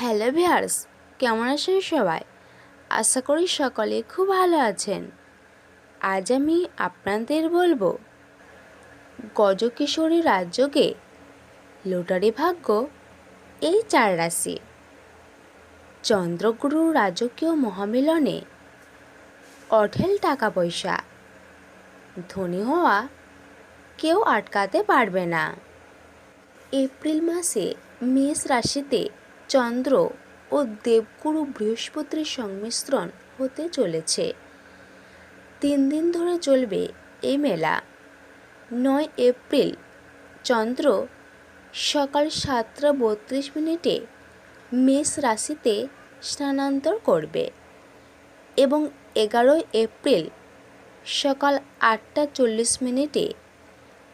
Hello viewers কেমন আছেন সবাই? আশা করি সকলে খুব ভালো আছেন। আজ আমি আপনাদের বলব, গজকিশোরী রাজ্যকে লোটারি ভাগ্য এই চার রাশি। চন্দ্রগুরু রাজকীয় মহামিলনে অঢেল টাকা পয়সা ধনী হওয়া কেউ আটকাতে পারবে না। এপ্রিল মাসে মেষ রাশিতে চন্দ্র ও দেবগুরু বৃহস্পতির সংমিশ্রণ হতে চলেছে। তিন দিন ধরে চলবে এই মেলা। নয় এপ্রিল, চন্দ্র সকাল সাতটা বত্রিশ মিনিটে মেষ রাশিতে স্থানান্তর করবে এবং এগারোই এপ্রিল সকাল আটটা চল্লিশ মিনিটে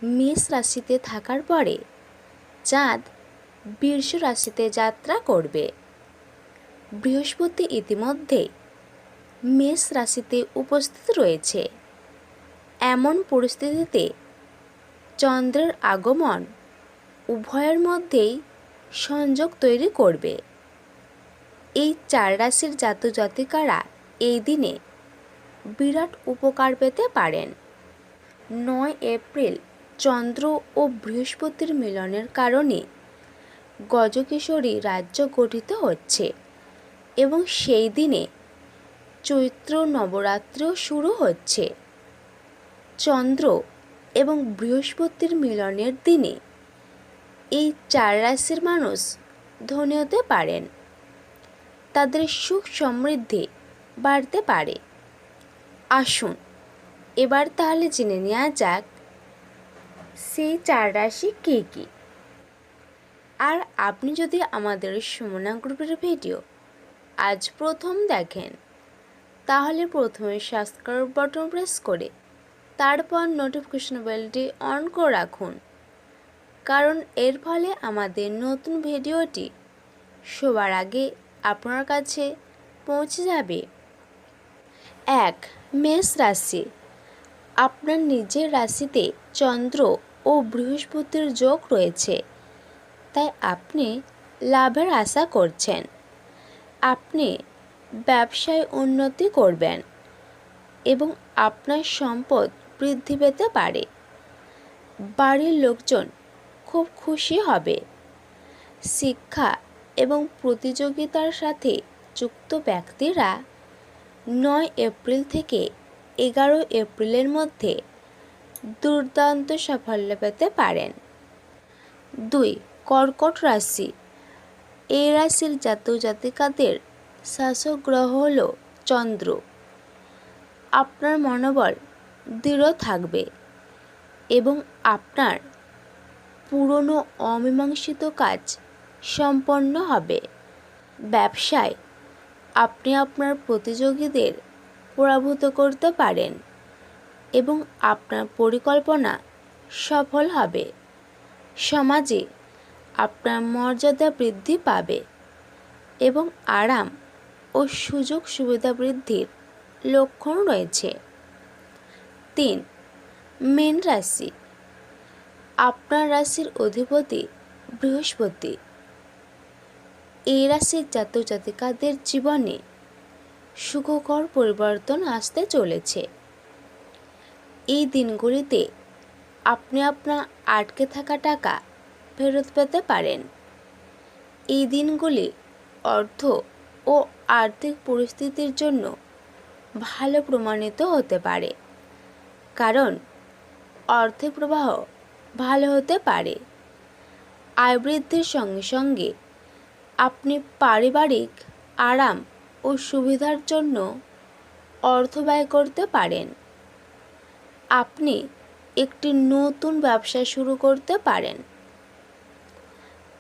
মেষ রাশিতে থাকার পরে চাঁদ বৃষ রাশিতে যাত্রা করবে। বৃহস্পতি ইতিমধ্যে মেষ রাশিতে উপস্থিত রয়েছে। এমন পরিস্থিতিতে চন্দ্রের আগমন উভয়ের মধ্যেই সংযোগ তৈরি করবে। এই চার রাশির জাতক জাতিকারা এই দিনে বিরাট উপকার পেতে পারেন। নয় এপ্রিল চন্দ্র ও বৃহস্পতির মিলনের কারণে গজকিশোরী রাজ্য গঠিত হচ্ছে এবং সেই দিনে চৈত্র নবরাত্রিও শুরু হচ্ছে। চন্দ্র এবং বৃহস্পতির মিলনের দিনে এই চার রাশির মানুষ ধনী হতে পারেন। তাদের সুখ সমৃদ্ধি বাড়তে পারে। আসুন, এবার তাহলে জেনে নেওয়া যাক সেই চার রাশি কী কী। আর আপনি যদি আমাদের সুমনা গ্রুপের ভিডিও আজ প্রথম দেখেন, তাহলে প্রথমে সাবস্ক্রাইব বাটন প্রেস করে তারপর নোটিফিকেশন বেলটি অন করে রাখুন। কারণ এর ফলে আমাদের নতুন ভিডিওটি সবার আগে আপনার কাছে পৌঁছে যাবে। এক, মেষ রাশি। আপনার নিজের রাশিতে চন্দ্র ও বৃহস্পতির যোগ রয়েছে। তাই আপনি লাভের আশা করছেন। আপনি ব্যবসায় উন্নতি করবেন এবং আপনার সম্পদ বৃদ্ধি পেতে পারে। বাড়ির লোকজন খুব খুশি হবে। শিক্ষা এবং প্রতিযোগিতার সাথে যুক্ত ব্যক্তিরা নয় এপ্রিল থেকে এগারো এপ্রিলের মধ্যে দুর্দান্ত সাফল্য পেতে পারেন। দুই কর্কট রাশি। এই রাশির জাতক জাতিকাদের শাসক গ্রহ হল চন্দ্র। আপনার মনোবল দৃঢ় থাকবে এবং আপনার পুরনো অমীমাংসিত কাজ সম্পন্ন হবে। ব্যবসায় আপনি আপনার প্রতিযোগীদের পরাভূত করতে পারেন এবং আপনার পরিকল্পনা সফল হবে। সমাজে আপনার মর্যাদা বৃদ্ধি পাবে এবং আরাম ও সুযোগ সুবিধা বৃদ্ধির লক্ষণ রয়েছে। তিন, মেন রাশি। আপনার রাশির অধিপতি বৃহস্পতি। এই রাশির জাতক জাতিকাদের জীবনে সুখকর পরিবর্তন আসতে চলেছে। এই দিনগুলিতে আপনি আপনার আটকে থাকা টাকা ফেরত পেতে পারেন। এই দিনগুলি অর্থ ও আর্থিক পরিস্থিতির জন্য ভালো প্রমাণিত হতে পারে। কারণ অর্থের প্রবাহ ভালো হতে পারে। আয় বৃদ্ধির সঙ্গে সঙ্গে আপনি পারিবারিক আরাম ও সুবিধার জন্য অর্থ ব্যয় করতে পারেন। আপনি একটি নতুন ব্যবসা শুরু করতে পারেন।